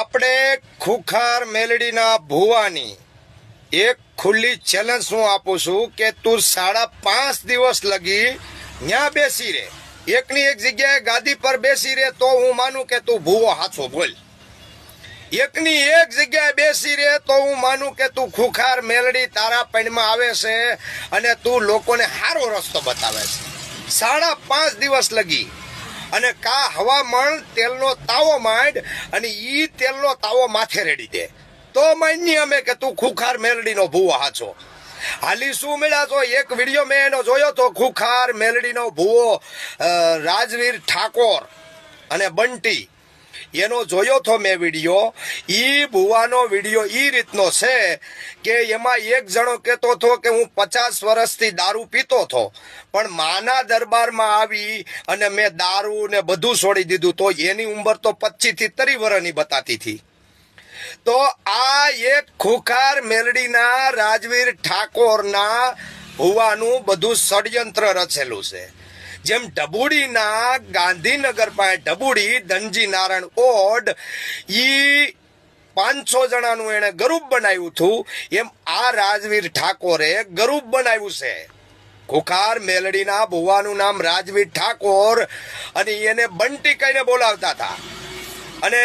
આપણે ખુખાર મેલડીના ભુવાની એક ખુલ્લી ચેલેન્જ હું આપું છું કે તું સાડા પાંચ દિવસ લગી ત્યાં બેસી રે. એકની એક જગ્યાએ ગાદી પર બેસી રે તો હું માનું કે તું ભૂવો હાથો બોલ. એકની એક જગ્યાએ બેસી રે તો હું માનું કે તું ખુખાર મેલડી તારા પૈણમાં આવે છે અને તું લોકોને સારો રસ્તો બતાવે છે. સાડા પાંચ દિવસ લગી અને કા હવામાન તેલનો તાવો માંડ અને ઈ તેલનો તાવો માથે રેડી દે. તો માની અમે કે તું ખુખાર મેલડીનો ભૂવો હાચો. હાલી શું મળ્યા છો? એક વીડિયો મેં એનો જોયો તો ખુખાર મેલડીનો ભૂવો રાજવીર ઠાકોર અને બંટી. એનો જોયો તો મેં વીડિયો. ઈ ભુવાનો વીડિયો એ રીતનો છે કે એમાં એક જણો કહેતો હતો કે હું પચાસ વર્ષથી દારૂ પીતો હતો. પણ માના દરબારમાં આવી અને મેં દારૂ ને બધું છોડી દીધું તો એની ઉંમર તો પચીસથી ત્રીસ વર્ષની બતાતી હતી. તો આ એક ખુખાર મેલડીના રાજવીર ઠાકોરના ભુવાનું બધું ષડયંત્ર રચેલું છે. જેમ ડબુડીના ગાંધીનગર પાસે ડબુડી ધનજી નારાયણ ઓડ, ઈ પાંચસો જણાનું એને ગરુપ બનાવ્યું હતું. એમ આ રાજવીર ઠાકોરે ગરુપ બનાવ્યું છે. ખુખાર મેલડીના ભુવાનું નામ રાજવીર ઠાકોર અને એને બંટી કહીને બોલાવતા હતા. અને